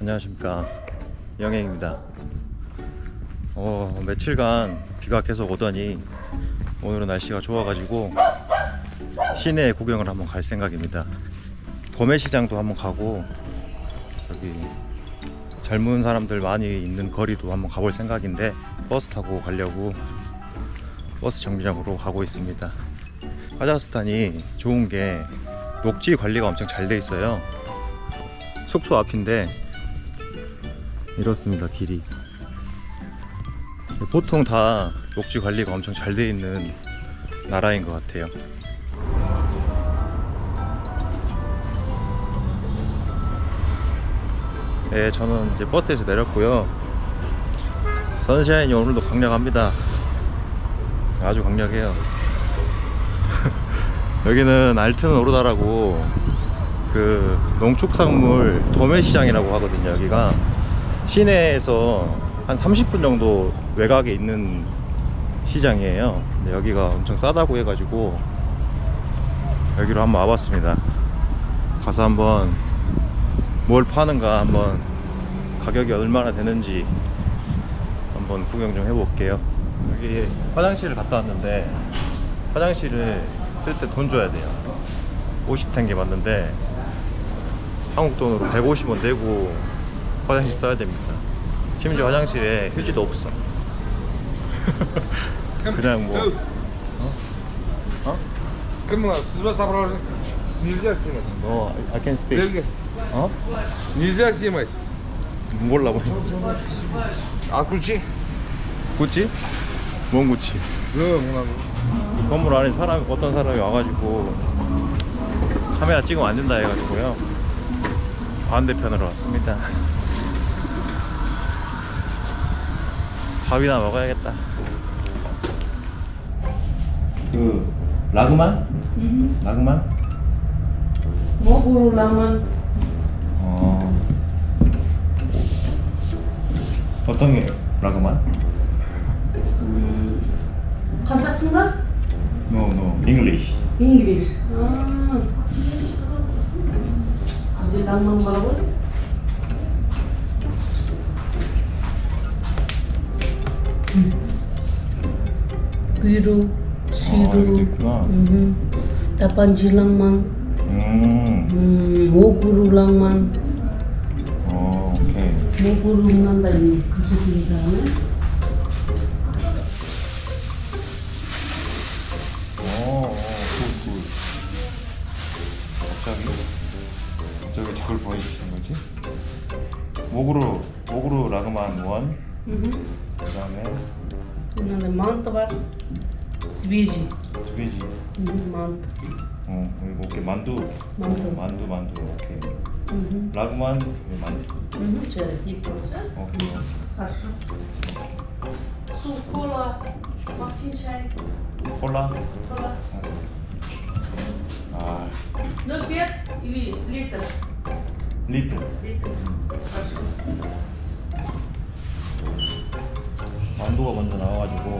안녕하십니까. 영행입니다. 어, 며칠간 비가 계속 오더니 오늘은 날씨가 좋아가지고 시내 구경을 한번 갈 생각입니다. 도매시장도 한번 가고 여기 젊은 사람들 많이 있는 거리도 한번 가볼 생각인데 버스 타고 가려고 버스 정류장으로 가고 있습니다. 카자흐스탄이 좋은 게 녹지 관리가 엄청 잘 돼 있어요. 숙소 앞인데 이렇습니다 길이. 보통 다 녹지 관리가 엄청 잘 돼 있는 나라인 것 같아요. 네 저는 이제 버스에서 내렸고요. 선샤인이 오늘도 강력합니다. 아주 강력해요. 여기는 알트는 오르다라고 그 농축산물 도매시장이라고 하거든요 여기가 시내에서 한 30분 정도 외곽에 있는 시장이에요. 근데 여기가 엄청 싸다고 해가지고 여기로 한번 와봤습니다. 가서 한번 뭘 파는가 한번 가격이 얼마나 되는지 한번 구경 좀 해볼게요. 여기 화장실을 갔다 왔는데 화장실을 쓸 때 돈 줘야 돼요. 50 탱게 맞는데 한국 돈으로 150원 내고 화장실 써야 됩니다. 심지어 화장실에 휴지도 없어. 그냥 뭐 어? Кому надо? С вас собрал. Нельзя снимать. 너 I can speak. Бельгия. 어? Нельзя снимать. 몰라 뭐. Отключи. 구찌? 뭔 구찌? Да, ну надо. 건물 안에 사람 어떤 사람이 와가지고 카메라 찍으면 안 된다 해가지고요. 반대편으로 왔습니다. 밥이나 먹어야겠다. 그 라그만? 라그만? Mau guru laman 어. 어떤 게 라그만? Kazaksın da? No, no. English. Bizde laman var mı? Kuyruğu, 아, 있구나. hı. tabancı laman, 음. hmm, moguru laman, 어, 오케이. mogurundan da iyi kuzu kıyızanı. 어, 어, 굿, 굿. 갑자기? 갑자기 저걸 보여주시는 거지? 목으로, 목으로 라그만 원, Hı hı. 그 다음에 Bundan da mantı var. Sibirci. 스페이지. Hı hı, mantı. 어, 그리고 오케이. 만두. 만두. 만두, 만두. 오케이. Hı hı. 라그만, 네, 만두. Hı hı. Şöyle dik olacak. 오케이. Karşı. Su, kola, masin çay, 콜라? kola. 아, Nol bir, ivi, litre. 리틀. Litre. 만두가 먼저 나와가지고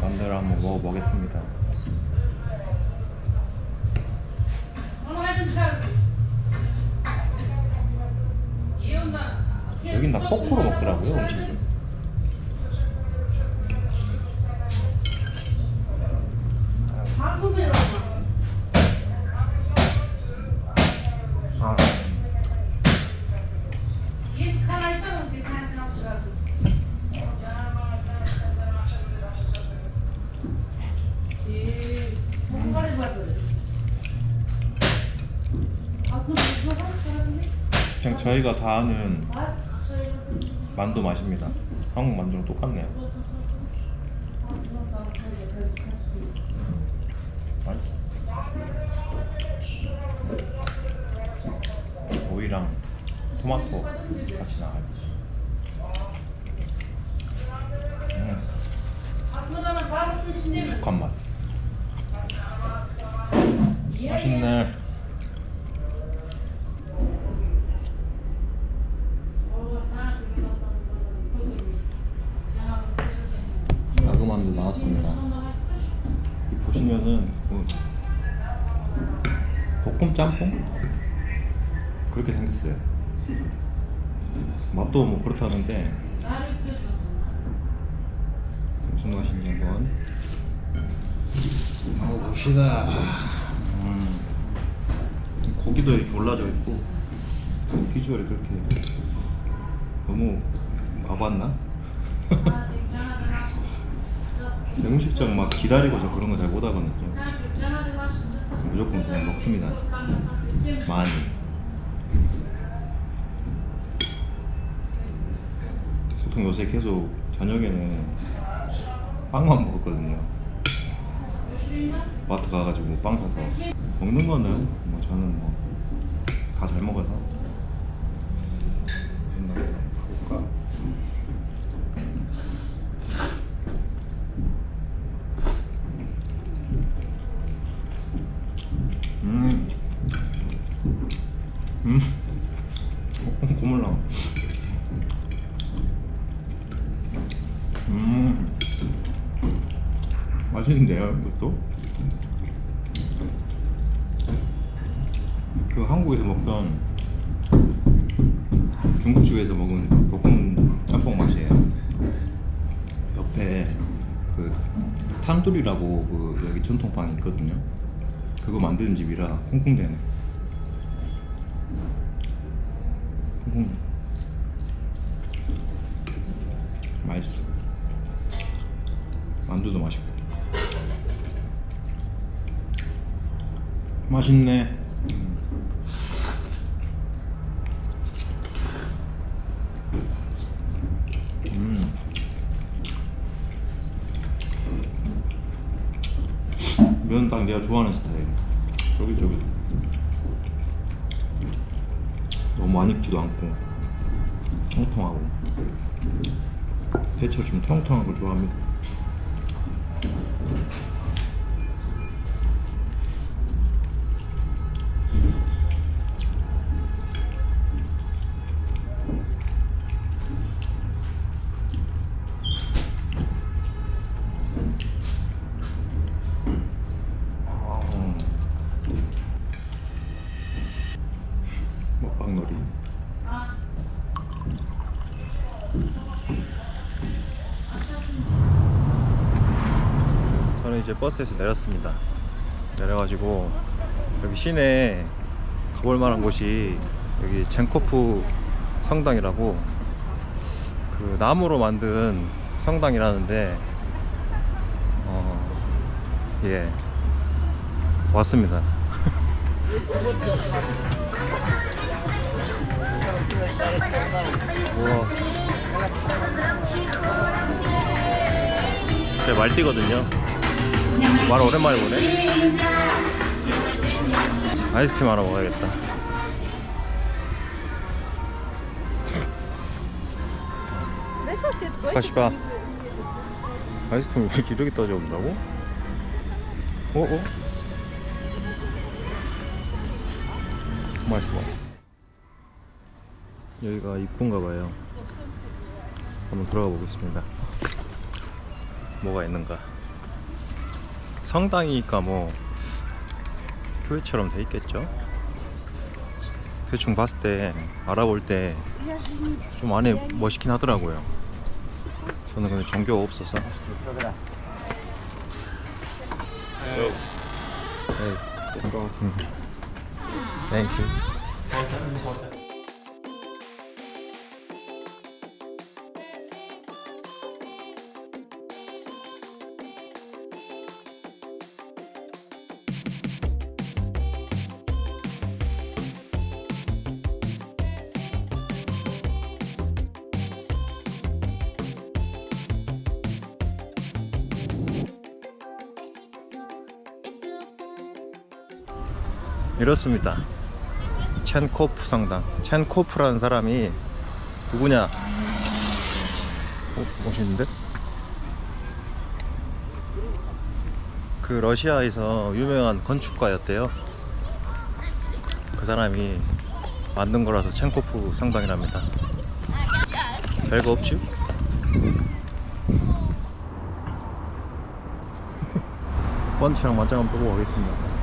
만두를 한번 먹어보겠습니다. 여긴 다 포크로 먹더라고요 음식을. 저희가 다 아는. 만두 맛입니다. 한국 만두랑 똑같네요. 맛있어. 오이랑 토마토 같이 나와요. 음? 익숙한 맛. 맛있네. 짬뽕 그렇게 생겼어요. 맛도 뭐 그렇다는데 무슨 맛인지 한번 먹어봅시다. 음, 고기도 이렇게 올라져 있고 비주얼이 그렇게 너무 와봤나? 음식점 막 기다리고 저 그런 거 잘 못 하거든요. 무조건 그냥 먹습니다. 많이. 보통 요새 계속 저녁에는 빵만 먹었거든요. 마트 가가지고 빵 사서 먹는 거는 뭐 저는 뭐 다 잘 먹어서 생각해 볼까. 음, 음, 어, 고물 나와. 음, 맛있는데요, 이것도? 그 한국에서 먹던 중국집에서 먹은 그 볶음 짬뽕 맛이에요. 옆에 그 탄두리라고 그 여기 전통빵이 있거든요. 그거 만드는 집이라 콩콩대네. 콩콩. 맛있어. 만두도 맛있고. 맛있네. 음. 음. 면딱 내가 좋아하는 스타일. 쫄깃쫄깃. 너무 안 익지도 않고 통통하고. 대체로 좀 통통한 걸 좋아합니다. 저는 이제 버스에서 내렸습니다. 내려가지고 여기 시내에 가볼 만한 곳이 여기 젠코프 성당이라고 그 나무로 만든 성당이라는데 어, 예 왔습니다. 우와. 제 말띠거든요. 말 오랜만에 보네. 아이스크림 하나 먹어야겠다. 스파시바. 아이스크림 왜 이렇게 떠져온다고? 어? 어? 맛있어. 여기가 이쁜가 봐요. 한번 들어가 보겠습니다. 뭐가 있는가? 성당이니까 뭐 교회처럼 돼 있겠죠? 대충 봤을 때 알아볼 때 좀 안에 멋있긴 하더라고요. 저는 근데 종교가 없어서. 네. Let's go. Thank you. 이렇습니다. 첸코프 성당. 첸코프라는 사람이 누구냐? 어, 멋있는데? 그 러시아에서 유명한 건축가였대요. 그 사람이 만든 거라서 첸코프 성당이랍니다. 별거 없지? 펀치랑 맞짱 한번 보고 가겠습니다.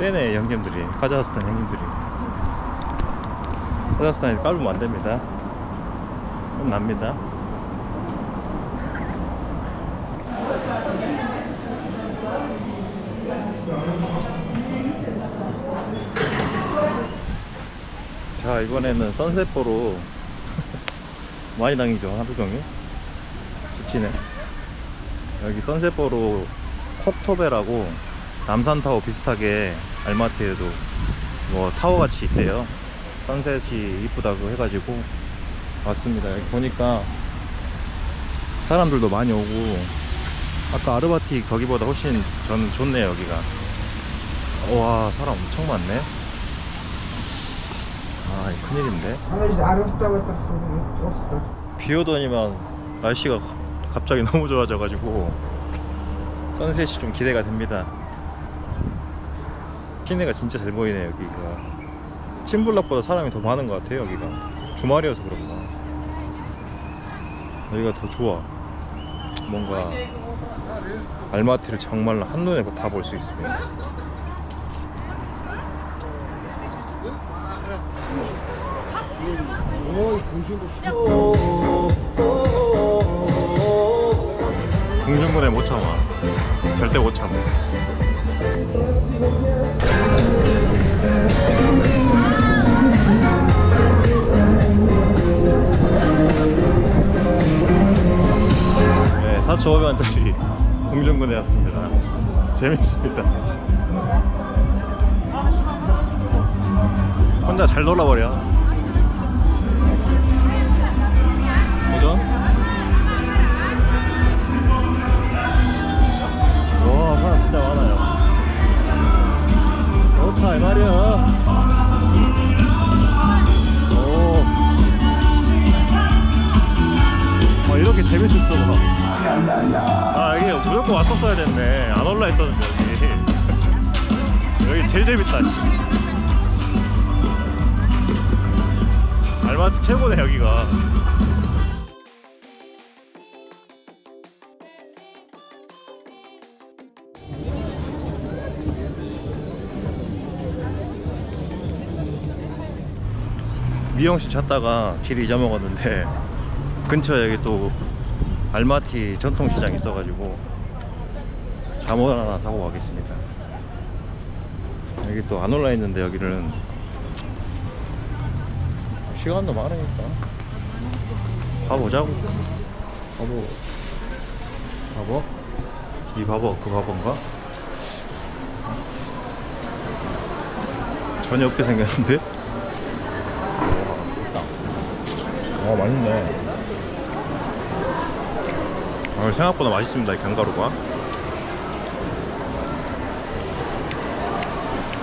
세네 형님들이 카자흐스탄 형님들이. 카자흐스탄에 깔으면 안 됩니다. 혼납니다. 자 이번에는 선셋보로 많이 당기죠 하루 종일? 지치네. 여기 선셋보로 콕토베라고 남산타워 비슷하게 알마티에도 뭐 타워같이 있대요. 선셋이 이쁘다고 해가지고 왔습니다. 여기 보니까 사람들도 많이 오고 아까 아르바티 거기보다 훨씬 저는 좋네요 여기가. 와 사람 엄청 많네. 아 큰일인데. 비 오더니만 날씨가 갑자기 너무 좋아져가지고 선셋이 좀 기대가 됩니다. 시내가 진짜 잘 보이네 여기가. 침블락보다 사람이 더 많은 것 같아요 여기가. 주말이어서 그런가. 여기가 더 좋아. 뭔가 알마티를 정말로 한눈에 다 볼 수 있습니다. 공중분해 못 참아. 절대 못 참아. 네, 4,500원짜리 공중분해였습니다. 재밌습니다. 혼자 잘 놀아버려. 도전? 와 사람 진짜 많아요 말이야. 오 와, 이렇게 재밌었어 아 여기 무조건 왔었어야 됐네. 안 올라 있었는데 여기. 여기 제일 재밌다 씨. 알마트 최고네 여기가 미용실 찾다가 길 잊어먹었는데 근처에 여기 또 알마티 전통시장 있어가지고 잠옷 하나 사고 가겠습니다 여기 또 안 올라 있는데 여기는 시간도 많으니까 가보자고 바보 바보? 이 바보 그 바보인가? 전혀 없게 생겼는데? 어 맛있네. 어, 생각보다 맛있습니다 이 견과류가.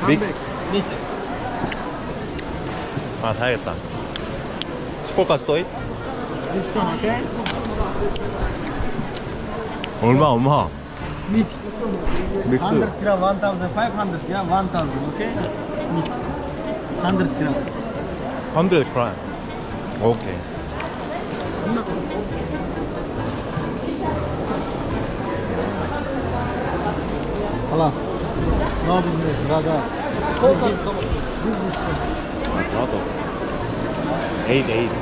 믹스 믹스. 아 사야겠다. 스콜까지 또이? 얼마 얼마? 믹스. 믹스. 100g 1500g 1000 오케이? 믹스. 100g 100g 오케이. 好了，那不是其他的，多少多少，六十多，多少多，eight eight。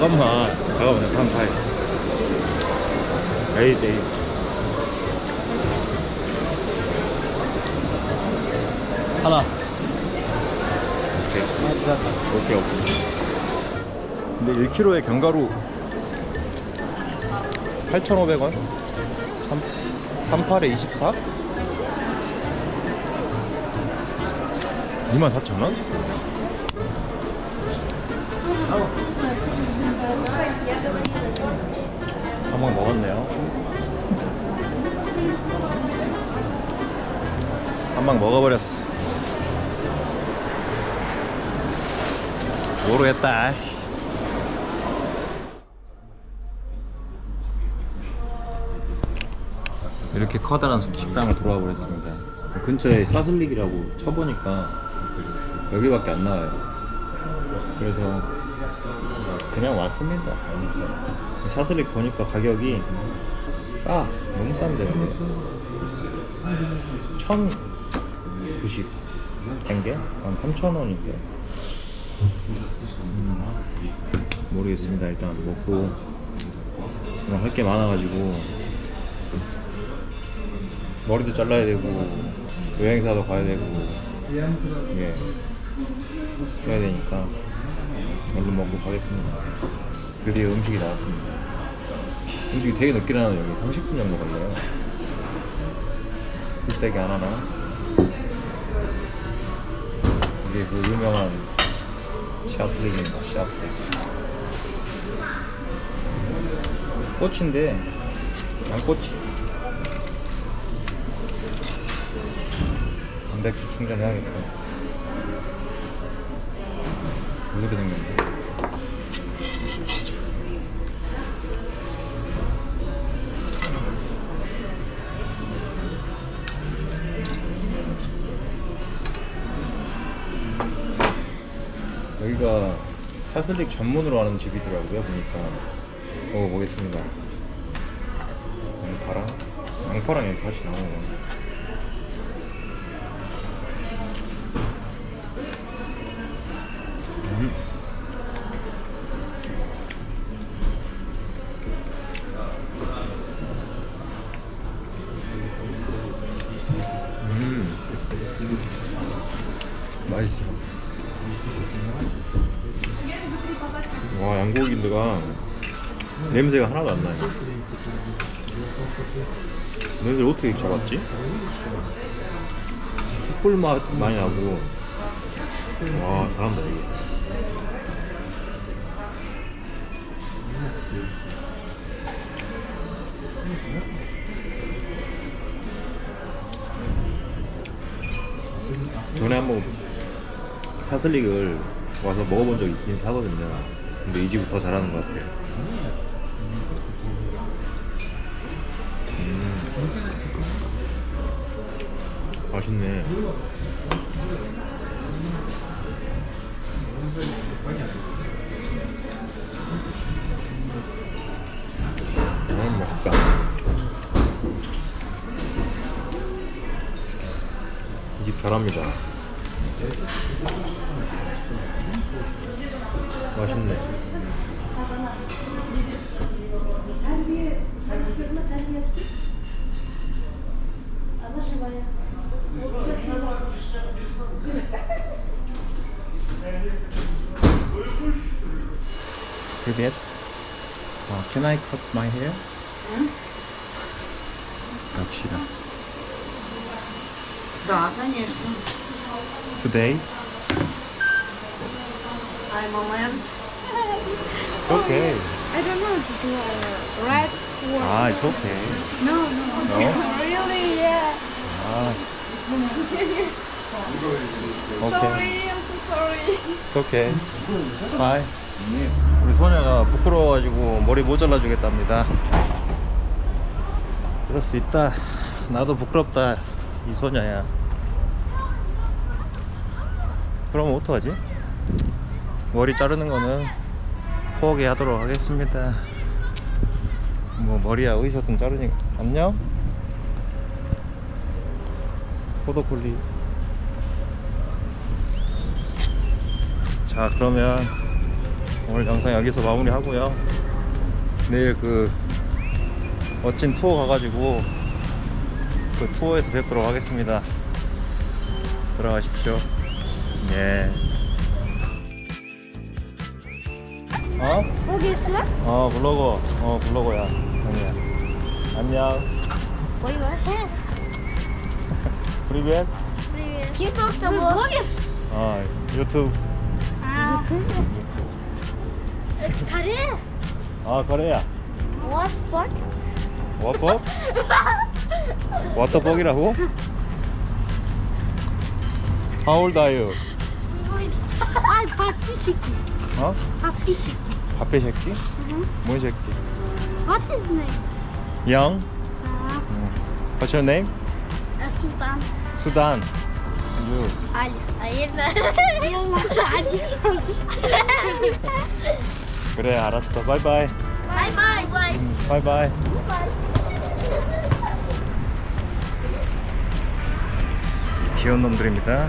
咁啊，喺度就分批，你哋。 하나스. 오케이. 오케이, 오케이. 근데 1kg에 견과류 8,500원? 3, 38에 24? 24,000원? 한 번 먹었네요. 한 방 먹어버렸어. 모르겠다. 이렇게 커다란 식당을 들어와 버렸습니다. 근처에 사슬릭이라고 쳐보니까 여기밖에 안 나와요. 그래서 그냥 왔습니다. 샤슬릭 보니까 가격이 싸. 너무 싼데 근데. 1090 땡게? 한 3,000원인데. 음, 모르겠습니다. 일단 먹고 할 게 많아가지고 머리도 잘라야 되고 여행사도 가야 되고 예 해야 되니까 얼른 먹고 가겠습니다. 드디어 음식이 나왔습니다. 음식이 되게 늦게 나와요. 여기 30분 정도 걸려요. 굴떼기 하나나 이게 그 유명한 샤슬릭입니다. 샤슬릭. 꽃인데 양꼬치. 단백질 충전해야겠다. 무섭게 생겼네. 사슬릭 전문으로 하는 집이더라고요 보니까 먹어보겠습니다 양파랑 양파랑 이렇게 같이 나오네 음. 양고기인데가 냄새가 하나도 안 나요 냄새를 어떻게 잡았지? 숯불 맛 많이 나고 와 잘한다 이게 전에 한번 사슬릭을 와서 먹어본 적이 있긴 하거든요. 근데 이 집이 더 잘하는 것 같아요. 음. 맛있네. 음, 맛있다. 이 집 잘합니다. 맛있네. Terbiye, sen görme terbiye ettin. Anlaşılmaya. Привет. 어, can I cut my hair? 역시나. Да, конечно. Today? Hi, Mama. Okay. I don't know, just uh, red one. Ah, it's okay. No, no. No? really, yeah. Ah. Sorry, okay. I'm so sorry. It's okay. Bye. 우리 소녀가 부끄러워가지고 머리 모자라 주겠답니다. 그럴 수 있다. 나도 부끄럽다. 이 소녀야. 그럼 어떡하지? 머리 자르는 거는 포기하도록 하겠습니다. 뭐 머리야 어디서든 자르니까 안녕. 포도콜리. 자 그러면 오늘 영상 여기서 마무리 하고요 내일 그 멋진 투어 가가지고 그 투어에서 뵙도록 하겠습니다 들어가십시오 예 어? 거기 있으나? 어 블로거 어 블로거야 아니야 안녕 What do you want? 프리벳 Keep up the ball. 어 유튜브 아, 유튜브 it's Korea. 아 거래야 What fuck? 워터 워터벅이라고 How old are you? 아이 바퀴 새끼. 어? 바퀴 새끼. 바페 새끼? 응. 뭔 새끼? What is name? Young? Uh, What's your name? uh, Sultan. Sudan. You. Ali. Hayırdır? Ali. 그래 알았어. 바이바이. Bye bye. Bye. 바이바이. 귀여운 놈들입니다.